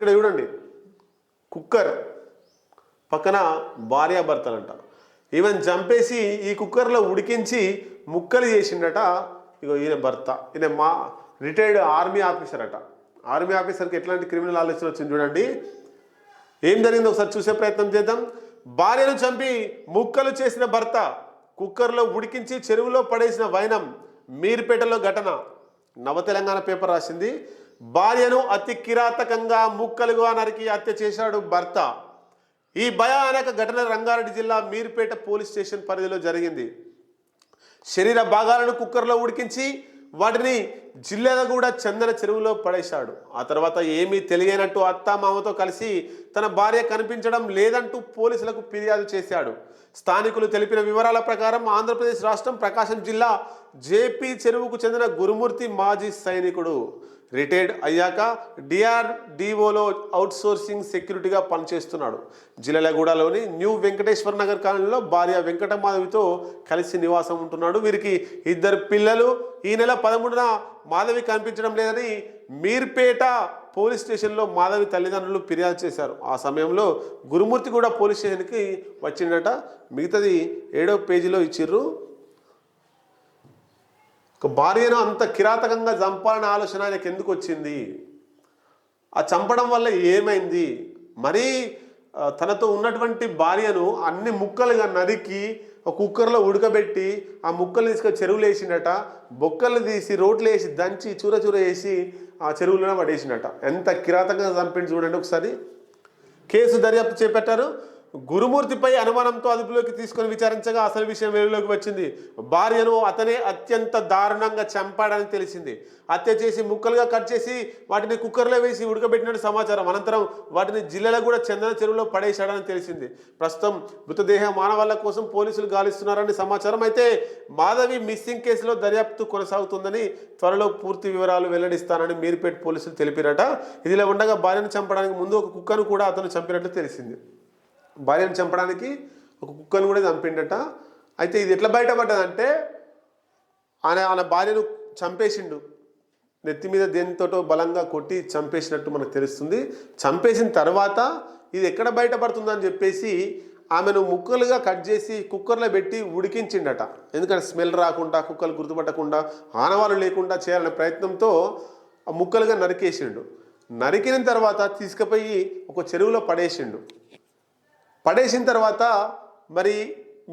ఇక్కడ చూడండి కుక్కర్ పక్కన భార్యాభర్తలంట. ఈవెన్ చంపేసి ఈ కుక్కర్లో ఉడికించి ముక్కలు చేసిండట ఇగో ఈయన భర్త. ఈయన మా రిటైర్డ్ ఆర్మీ ఆఫీసర్ అట. ఆర్మీ ఆఫీసర్కి ఎట్లాంటి క్రిమినల్ ఆలోచన వచ్చింది చూడండి. ఏం జరిగిందో ఒకసారి చూసే ప్రయత్నం చేద్దాం. భార్యను చంపి ముక్కలు చేసిన భర్త కుక్కర్లో ఉడికించి చెరువులో పడేసిన వైనం మీర్పేటలో ఘటన. నవ తెలంగాణ పేపర్ రాసింది. భార్యను అతి కిరాతకంగా ముక్కలుగా నరికి హత్య చేశాడు భర్త. ఈ భయానక ఘటన రంగారెడ్డి జిల్లా మీర్పేట పోలీస్ స్టేషన్ పరిధిలో జరిగింది. శరీర భాగాలను కుక్కర్లో ఉడికించి వాటిని జిల్లెలగూడ చందన చెరువులో పడేశాడు. ఆ తర్వాత ఏమీ తెలియనట్టు అత్త మామతో కలిసి తన భార్య కనిపించడం లేదంటూ పోలీసులకు ఫిర్యాదు చేశాడు. స్థానికులు తెలిపిన వివరాల ప్రకారం ఆంధ్రప్రదేశ్ రాష్ట్రం ప్రకాశం జిల్లా జేపీ చెరువుకు చెందిన గురుమూర్తి మాజీ సైనికుడు. రిటైర్డ్ అయ్యాక డిఆర్డిఓలో అవుట్సోర్సింగ్ సెక్యూరిటీగా పనిచేస్తున్నాడు. జిల్లెలగూడలోని న్యూ వెంకటేశ్వర నగర్ కాలనీలో భార్య వెంకటమాధవితో కలిసి నివాసం ఉంటున్నాడు. వీరికి ఇద్దరు పిల్లలు. ఈ నెల పదమూడున మాధవి కనిపించడం లేదని మీర్పేట పోలీస్ స్టేషన్లో మాధవి తల్లిదండ్రులు ఫిర్యాదు చేశారు. ఆ సమయంలో గురుమూర్తి కూడా పోలీస్ స్టేషన్కి వచ్చిండట. మిగతాది ఏడో పేజీలో ఇచ్చిర్రు. ఒక భార్యను అంత కిరాతకంగా చంపాలనే ఆలోచన ఆయనకు ఎందుకు వచ్చింది? ఆ చంపడం వల్ల ఏమైంది? మరీ తనతో ఉన్నటువంటి భార్యను అన్ని ముక్కలుగా నరికి ఒక కుక్కర్లో ఉడకబెట్టి ఆ ముక్కలు తీసుకొని చెరువులు వేసిండట. బొక్కలు తీసి రోట్లు వేసి దంచి చూర చూర వేసి ఆ చెరువులోనే పడేసిండట. ఎంత కిరాతకంగా చంపిండి చూడండి ఒకసారి. కేసు దర్యాప్తు చేపట్టారు. గురుమూర్తిపై అనుమానంతో అదుపులోకి తీసుకొని విచారించగా అసలు విషయం వెలుగులోకి వచ్చింది. భార్యను అతనే అత్యంత దారుణంగా చంపాడని తెలిసింది. హత్య చేసి ముక్కలుగా కట్ చేసి వాటిని కుక్కర్లో వేసి ఉడకబెట్టినట్టు సమాచారం. అనంతరం వాటిని జిల్లాలో కూడా చందన చెరువులో పడేశాడని తెలిసింది. ప్రస్తుతం మృతదేహ మానవాళ్ళ కోసం పోలీసులు గాలిస్తున్నారని సమాచారం. అయితే మాధవి మిస్సింగ్ కేసులో దర్యాప్తు కొనసాగుతుందని త్వరలో పూర్తి వివరాలు వెల్లడిస్తానని మీర్పేట్ పోలీసులు తెలిపారట. ఇదిలా ఉండగా భార్యను చంపడానికి ముందు ఒక కుక్కను కూడా అతను చంపినట్లు తెలిసింది. భార్యను చంపడానికి ఒక కుక్కను కూడా చంపిండట. అయితే ఇది ఎట్లా బయటపడ్డదంటే ఆయన ఆయన భార్యను చంపేసిండు. నెత్తి మీద దేనితోటో బలంగా కొట్టి చంపేసినట్టు మనకు తెలుస్తుంది. చంపేసిన తర్వాత ఇది ఎక్కడ బయటపడుతుందని చెప్పేసి ఆమెను ముక్కలుగా కట్ చేసి కుక్కర్లో పెట్టి ఉడికించిండట. ఎందుకంటే స్మెల్ రాకుండా కుక్కలు గుర్తుపట్టకుండా ఆనవాళ్ళు లేకుండా చేయాలనే ప్రయత్నంతో ఆ ముక్కలుగా నరికేసిండు. నరికిన తర్వాత తీసుకుపోయి ఒక చెరువులో పడేసిండు. పడేసిన తర్వాత మరి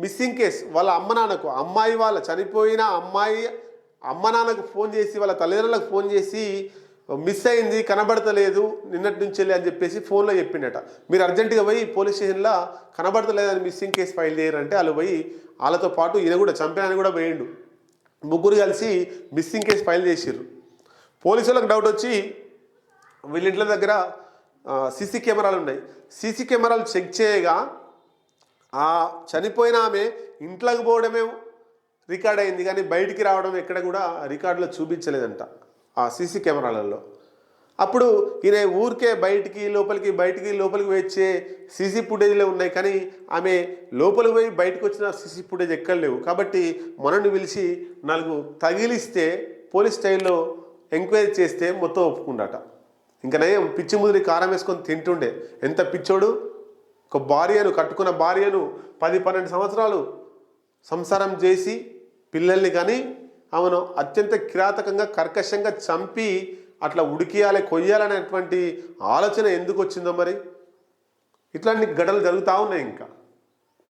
మిస్సింగ్ కేస్ వాళ్ళ అమ్మ నాన్నకు అమ్మాయి వాళ్ళ చనిపోయిన అమ్మాయి అమ్మ నాన్నకు ఫోన్ చేసి వాళ్ళ తల్లిదండ్రులకు ఫోన్ చేసి మిస్ అయింది కనబడతలేదు నిన్నటి నుంచి వెళ్ళి అని చెప్పేసి ఫోన్లో చెప్పిండట. మీరు అర్జెంటుగా పోయి పోలీస్ స్టేషన్లో కనబడతలేదని మిస్సింగ్ కేసు ఫైల్ చేయరంటే వాళ్ళు పోయి వాళ్ళతో పాటు ఈయన కూడా చంపానని కూడా పోయిండు. ముగ్గురు కలిసి మిస్సింగ్ కేసు ఫైల్ చేసిర్రు. పోలీసులకు డౌట్ వచ్చి వీళ్ళింట్ల దగ్గర సీసీ కెమెరాలు ఉన్నాయి. సీసీ కెమెరాలు చెక్ చేయగా ఆ చనిపోయిన ఆమె ఇంట్లోకి పోవడమే రికార్డ్ అయింది కానీ బయటికి రావడం ఎక్కడ కూడా రికార్డులో చూపించలేదంట ఆ సీసీ కెమెరాలలో. అప్పుడు ఈయన ఊరికే బయటికి లోపలికి బయటికి లోపలికి వచ్చే సీసీ ఫుటేజ్లే ఉన్నాయి కానీ ఆమె లోపలికి పోయి బయటకు వచ్చిన సీసీ ఫుటేజ్ ఎక్కడ లేవు. కాబట్టి మనల్ని పిలిచి నాలుగు తగిలిస్తే పోలీస్ స్టైల్లో ఎంక్వైరీ చేస్తే మొత్తం ఒప్పుకుండాట. ఇంకా నయం పిచ్చి ముదిరి కారం వేసుకొని తింటుండే. ఎంత పిచ్చోడు? ఒక భార్యను కట్టుకున్న భార్యను పది పన్నెండు సంవత్సరాలు సంసారం చేసి పిల్లల్ని కానీ ఆమెను అత్యంత కిరాతకంగా కర్కశంగా చంపి అట్లా ఉడికియాలి కొయ్యాలనేటువంటి ఆలోచన ఎందుకు వచ్చిందో మరి? ఇట్లాంటి గడలు జరుగుతూ ఉన్నాయి ఇంకా.